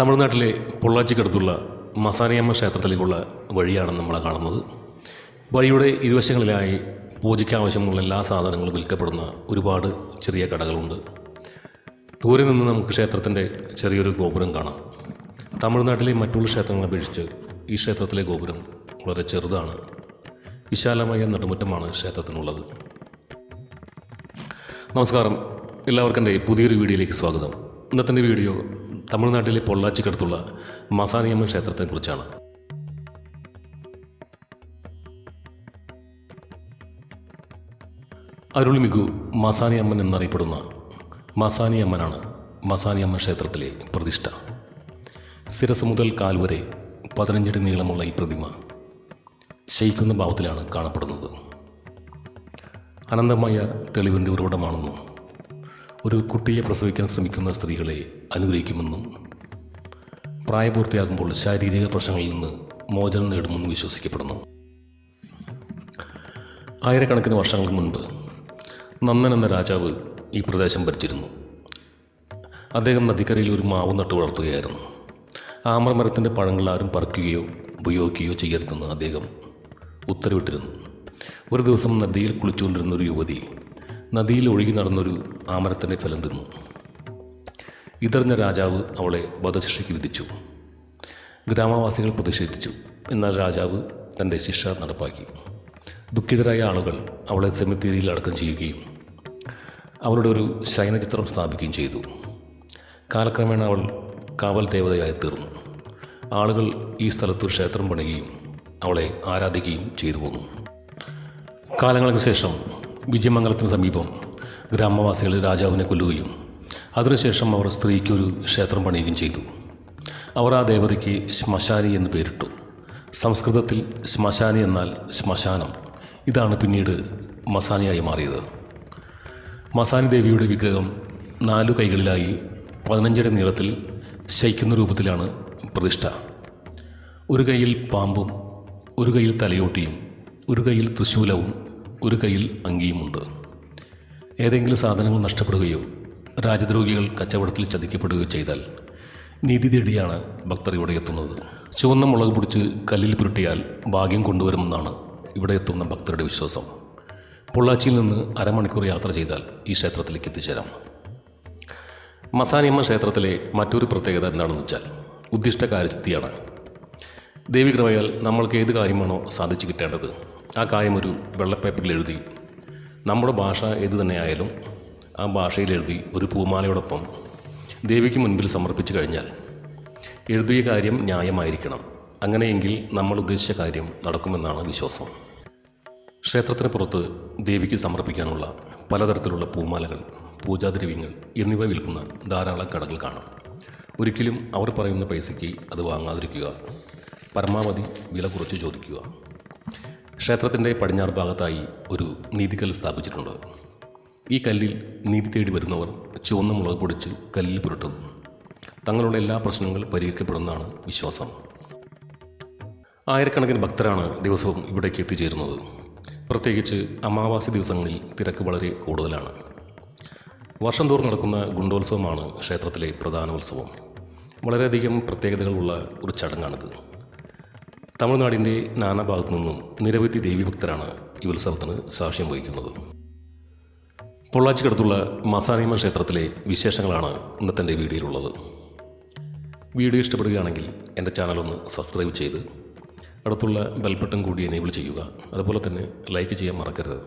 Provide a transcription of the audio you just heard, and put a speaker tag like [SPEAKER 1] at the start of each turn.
[SPEAKER 1] തമിഴ്നാട്ടിലെ പൊള്ളാച്ചിക്കടുത്തുള്ള മസാനിയമ്മ ക്ഷേത്രത്തിലേക്കുള്ള വഴിയാണ് നമ്മൾ കാണുന്നത്. വഴിയുടെ ഇരുവശങ്ങളിലായി പൂജയ്ക്കാവശ്യമുള്ള എല്ലാ സാധനങ്ങളും വിൽക്കപ്പെടുന്ന ഒരുപാട് ചെറിയ കടകളുണ്ട്. ദൂരെ നിന്ന് നമുക്ക് ക്ഷേത്രത്തിന്റെ ചെറിയൊരു ഗോപുരം കാണാം. തമിഴ്നാട്ടിലെ മറ്റുള്ള ക്ഷേത്രങ്ങളെ അപേക്ഷിച്ച് ഈ ക്ഷേത്രത്തിലെ ഗോപുരം വളരെ ചെറുതാണ്. വിശാലമായ നടുമുറ്റമാണ് ക്ഷേത്രത്തിനുള്ളത്. നമസ്കാരം. എല്ലാവർക്കും എന്റെ പുതിയൊരു വീഡിയോയിലേക്ക് സ്വാഗതം. ഇന്നത്തെ വീഡിയോ തമിഴ്നാട്ടിലെ പൊള്ളാച്ചിക്കടുത്തുള്ള മസാനിയമ്മൻ ക്ഷേത്രത്തെക്കുറിച്ചാണ് അരുളിമിഗു മസാനിയമ്മൻ എന്നറിയപ്പെടുന്ന മസാനിയമ്മനാണ് മസാനിയമ്മൻ ക്ഷേത്രത്തിലെ പ്രതിഷ്ഠ. ശിരസ് മുതൽ കാൽ വരെ പതിനഞ്ചടി നീളമുള്ള ഈ പ്രതിമ ശയിക്കുന്ന ഭാവത്തിലാണ് കാണപ്പെടുന്നത്. അനന്തമായ തെളിവിന്റെ ഉറവിടമാണെന്നും ഒരു കുട്ടിയെ പ്രസവിക്കാൻ ശ്രമിക്കുന്ന സ്ത്രീകളെ അനുഗ്രഹിക്കുമെന്നും പ്രായപൂർത്തിയാകുമ്പോൾ ശാരീരിക പ്രശ്നങ്ങളിൽ നിന്ന് മോചനം നേടുമെന്നും വിശ്വസിക്കപ്പെടുന്നു. ആയിരക്കണക്കിന് വർഷങ്ങൾക്ക് മുൻപ് നന്ദൻ എന്ന രാജാവ് ഈ പ്രദേശം ഭരിച്ചിരുന്നു. അദ്ദേഹം നദിക്കരയിൽ ഒരു മാവ് നട്ടു വളർത്തുകയായിരുന്നു. ആമ്രമരത്തിന്റെ പഴങ്ങൾ ആരും പറിക്കുകയോ ഉപയോഗിക്കുകയോ ചെയ്യരുതെന്ന് അദ്ദേഹം ഉത്തരവിട്ടിരുന്നു. ഒരു ദിവസം നദിയിൽ കുളിച്ചുകൊണ്ടിരുന്ന ഒരു യുവതി നദിയിൽ ഒഴുകി നടന്നൊരു ആമരത്തിന്റെ ഫലം തിന്നു. ഇതറിഞ്ഞ രാജാവ് അവളെ വധശിക്ഷയ്ക്ക് വിധിച്ചു. ഗ്രാമവാസികൾ പ്രതിഷേധിച്ചു. എന്നാൽ രാജാവ് തന്റെ ശിക്ഷ നടപ്പാക്കി. ദുഃഖിതരായ ആളുകൾ അവളെ സെമിത്തേരിയിൽ അടക്കം ചെയ്യുകയും അവളുടെ ഒരു ശയനചിത്രം സ്ഥാപിക്കുകയും ചെയ്തു. കാലക്രമേണ അവൾ കാവൽ ദേവതയായി തീർന്നു. ആളുകൾ ഈ സ്ഥലത്ത് ക്ഷേത്രം പണിയുകയും അവളെ ആരാധിക്കുകയും ചെയ്തു പോന്നു. കാലങ്ങൾക്ക് ശേഷം വിജയമംഗലത്തിന് സമീപം ഗ്രാമവാസികൾ രാജാവിനെ കൊല്ലുകയും അതിനുശേഷം അവർ സ്ത്രീക്കൊരു ക്ഷേത്രം പണിയുകയും ചെയ്തു. അവർ ആ ദേവതയ്ക്ക് ശ്മശാനി എന്ന് പേരിട്ടു. സംസ്കൃതത്തിൽ ശ്മശാനി എന്നാൽ ശ്മശാനം. ഇതാണ് പിന്നീട് മസാനിയായി മാറിയത്. മസാനി ദേവിയുടെ വിഗ്രഹം നാലു കൈകളിലായി പതിനഞ്ചടി നീളത്തിൽ ശയിക്കുന്ന രൂപത്തിലാണ് പ്രതിഷ്ഠ. ഒരു കൈയിൽ പാമ്പും ഒരു കൈയിൽ തലയോട്ടിയും ഒരു കൈയിൽ തൃശൂലവും ഒരു കയ്യിൽ അങ്കിയുമുണ്ട്. ഏതെങ്കിലും സാധനങ്ങൾ നഷ്ടപ്പെടുകയോ രാജദ്രോഹികൾ കച്ചവടത്തിൽ ചതിക്കപ്പെടുകയോ ചെയ്താൽ നീതി തേടിയാണ് ഭക്തർ ഇവിടെ എത്തുന്നത്. ചുവന്ന മുളക് പിടിച്ച് കല്ലിൽ പുരട്ടിയാൽ ഭാഗ്യം കൊണ്ടുവരുമെന്നാണ് ഇവിടെ എത്തുന്ന ഭക്തരുടെ വിശ്വാസം. പൊള്ളാച്ചിയിൽ നിന്ന് അരമണിക്കൂർ യാത്ര ചെയ്താൽ ഈ ക്ഷേത്രത്തിലേക്ക് എത്തിച്ചേരാം. മസാനിയമ്മ ക്ഷേത്രത്തിലെ മറ്റൊരു പ്രത്യേകത എന്താണെന്ന് വെച്ചാൽ ഉദ്ദിഷ്ട കാര്യസ്ഥിതിയാണ്. ദേവി കൃപയാൽ നമ്മൾക്ക് ഏത് കാര്യമാണോ സാധിച്ചു കിട്ടേണ്ടത് ആ കാര്യം ഒരു വെള്ളപ്പേപ്പറിൽ എഴുതി. നമ്മുടെ ഭാഷ ഏത് തന്നെയായാലും ആ ഭാഷയിൽ എഴുതി ഒരു പൂമാലയോടൊപ്പം ദേവിക്ക് മുൻപിൽ സമർപ്പിച്ചു കഴിഞ്ഞാൽ എഴുതിയ കാര്യം ന്യായമായിരിക്കണം. അങ്ങനെയെങ്കിൽ നമ്മൾ ഉദ്ദേശിച്ച കാര്യം നടക്കുമെന്നാണ് വിശ്വാസം. ക്ഷേത്രത്തിന് പുറത്ത് ദേവിക്ക് സമർപ്പിക്കാനുള്ള പലതരത്തിലുള്ള പൂമാലകൾ പൂജാദ്രവ്യങ്ങൾ എന്നിവ വിൽക്കുന്ന ധാരാളം കടകൾ കാണാം. ഒരിക്കലും അവർ പറയുന്ന പൈസയ്ക്ക് അത് വാങ്ങാതിരിക്കുക. പരമാവധി വില കുറച്ച് ചോദിക്കുക. ക്ഷേത്രത്തിന്റെ പടിഞ്ഞാറ് ഭാഗത്തായി ഒരു നീതിക്കല്ല് സ്ഥാപിച്ചിട്ടുണ്ട്. ഈ കല്ലിൽ നീതി തേടി വരുന്നവർ ചുവന്ന മുളക് പൊടിച്ച് കല്ലിൽ പുരട്ടും. തങ്ങളുടെ എല്ലാ പ്രശ്നങ്ങൾ പരിഹരിക്കപ്പെടുന്നതാണ് വിശ്വാസം. ആയിരക്കണക്കിന് ഭക്തരാണ് ദിവസവും ഇവിടേക്ക് എത്തിച്ചേരുന്നത്. പ്രത്യേകിച്ച് അമാവാസി ദിവസങ്ങളിൽ തിരക്ക് വളരെ കൂടുതലാണ്. വർഷം തോറും നടക്കുന്ന ഗുണ്ടോത്സവമാണ് ക്ഷേത്രത്തിലെ പ്രധാന ഉത്സവം വളരെയധികം പ്രത്യേകതകളുള്ള ഒരു ചടങ്ങാണിത്. തമിഴ്നാടിന്റെ നാനാഭാഗത്തു നിന്നും നിരവധി ദേവീഭക്തരാണ് ഈ ഉത്സവത്തിന് സാക്ഷ്യം വഹിക്കുന്നത്. പൊള്ളാച്ചിക്കടുത്തുള്ള മസാനിയമ്മ ക്ഷേത്രത്തിലെ വിശേഷങ്ങളാണ് ഇന്നത്തെ എന്റെ വീഡിയോയിലുള്ളത്. വീഡിയോ ഇഷ്ടപ്പെടുകയാണെങ്കിൽ എന്റെ ചാനലൊന്ന് സബ്സ്ക്രൈബ് ചെയ്ത് അടുത്തുള്ള ബെൽബട്ടൺ കൂടി എനേബിൾ ചെയ്യുക. അതുപോലെ തന്നെ ലൈക്ക് ചെയ്യാൻ മറക്കരുത്.